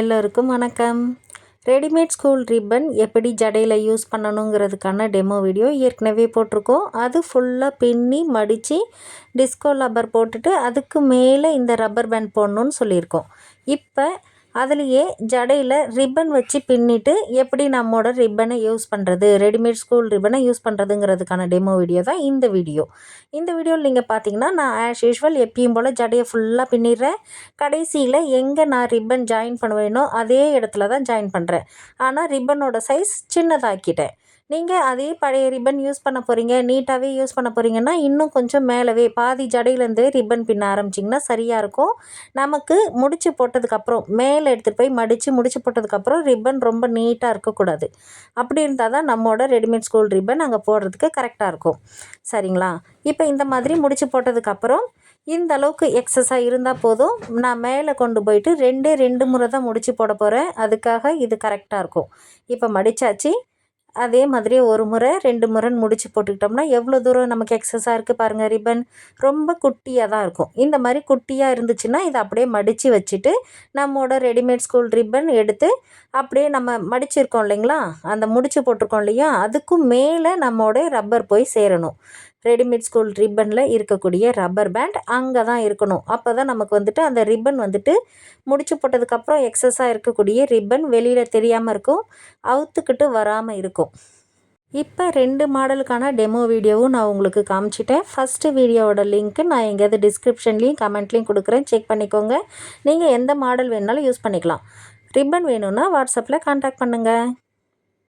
எல்லோருக்கும் வணக்கம். Readymade school ribbon எப்படி ஜடையில் யூஸ் பண்ணணுங்கிறதுக்கான டெமோ வீடியோ ஏற்கனவே போட்டிருக்கோம். அது ஃபுல்லாக பின்னி மடித்து டிஸ்கோ ரப்பர் போட்டுட்டு அதுக்கு மேலே இந்த ரப்பர் பேண்ட் போடணுன்னு சொல்லியிருக்கோம். இப்போ அதுலேயே ஜடையில் ரிப்பன் வச்சு பின்னிட்டு எப்படி நம்மோட ரிப்பனை யூஸ் பண்ணுறது ரெடிமேட் ஸ்கூல் ரிப்பனை யூஸ் பண்ணுறதுங்கிறதுக்கான டெமோ வீடியோ தான் இந்த வீடியோ இந்த வீடியோவில் நீங்கள் பார்த்தீங்கன்னா நான் ஆஸ் யூஷுவல் எப்பயும் போல் ஜடையை ஃபுல்லாக பின்னிடுறேன். கடைசியில் எங்கே நான் ரிப்பன் ஜாயின் பண்ணுவேனோ அதே இடத்துல தான் ஜாயின் பண்ணுறேன் ஆனால் ரிப்பனோட சைஸ் சின்னதாக்கிட்டேன். நீங்கள் அதே பழைய ரிப்பன் யூஸ் பண்ண போகிறீங்க நீட்டாகவே யூஸ் பண்ண போகிறீங்கன்னா இன்னும் கொஞ்சம் மேலவே பாதி ஜடையிலேருந்தே ரிப்பன் பின்ன ஆரம்பிச்சிங்கன்னா சரியாக இருக்கும். நமக்கு முடிச்சு போட்டதுக்கப்புறம் மேலே எடுத்துகிட்டு போய் மடித்து முடிச்சு போட்டதுக்கப்புறம் ரிப்பன் ரொம்ப நீட்டாக இருக்கக்கூடாது அப்படி இருந்தால் தான் நம்மளோட ரெடிமேட் ஸ்கூல் ரிப்பன் அங்கே போடுறதுக்கு கரெக்டாக இருக்கும். சரிங்களா? இப்போ இந்த மாதிரி முடிச்சு போட்டதுக்கப்புறம் இந்த அளவுக்கு எக்ஸஸாக இருந்தால் போதும். நான் மேலே கொண்டு போயிட்டு ரெண்டே ரெண்டு முறை தான் முடிச்சு போட போகிறேன் அதுக்காக இது கரெக்டாக இருக்கும். இப்போ மடித்தாச்சு அதே மாதிரி ஒரு முறை ரெண்டு முறை முடிச்சு போட்டுக்கிட்டோம்னா எவ்வளோ தூரம் நமக்கு எக்ஸஸாக இருக்குது பாருங்கள் ரிப்பன் ரொம்ப குட்டியாக தான் இருக்கும். இந்த மாதிரி குட்டியாக இருந்துச்சுன்னா இதை அப்படியே மடித்து வச்சுட்டு நம்மளோட ரெடிமேட் ஸ்கூல் ரிப்பன் எடுத்து அப்படியே நம்ம மடிச்சிருக்கோம் இல்லைங்களா? அந்த முடிச்சு போட்டிருக்கோம் இல்லையா? அதுக்கும் மேலே நம்மோட ரப்பர் போய் சேரணும். ரெடிமேட் ஸ்கூல் ரிப்பனில் இருக்கக்கூடிய ரப்பர் பேண்ட் அங்கே தான் இருக்கணும். அப்போ தான் நமக்கு வந்துட்டு அந்த ரிப்பன் வந்துட்டு முடிச்சு போட்டதுக்கப்புறம் எக்ஸஸாக இருக்கக்கூடிய ரிப்பன் வெளியில் தெரியாமல் இருக்கும் அவுத்துக்கிட்டு வராமல் இருக்கும். இப்போ ரெண்டு மாடலுக்கான டெமோ வீடியோவும் நான் உங்களுக்கு காமிச்சிட்டேன். ஃபஸ்ட்டு வீடியோவோட லிங்க்கு நான் எங்கேயாவது டிஸ்கிரிப்ஷன்லேயும் கமெண்ட்லேயும் கொடுக்குறேன். செக் பண்ணிக்கோங்க. நீங்கள் எந்த மாடல் வேணாலும் யூஸ் பண்ணிக்கலாம். ரிப்பன் வேணும்னா வாட்ஸ்அப்பில் கான்டாக்ட் பண்ணுங்கள்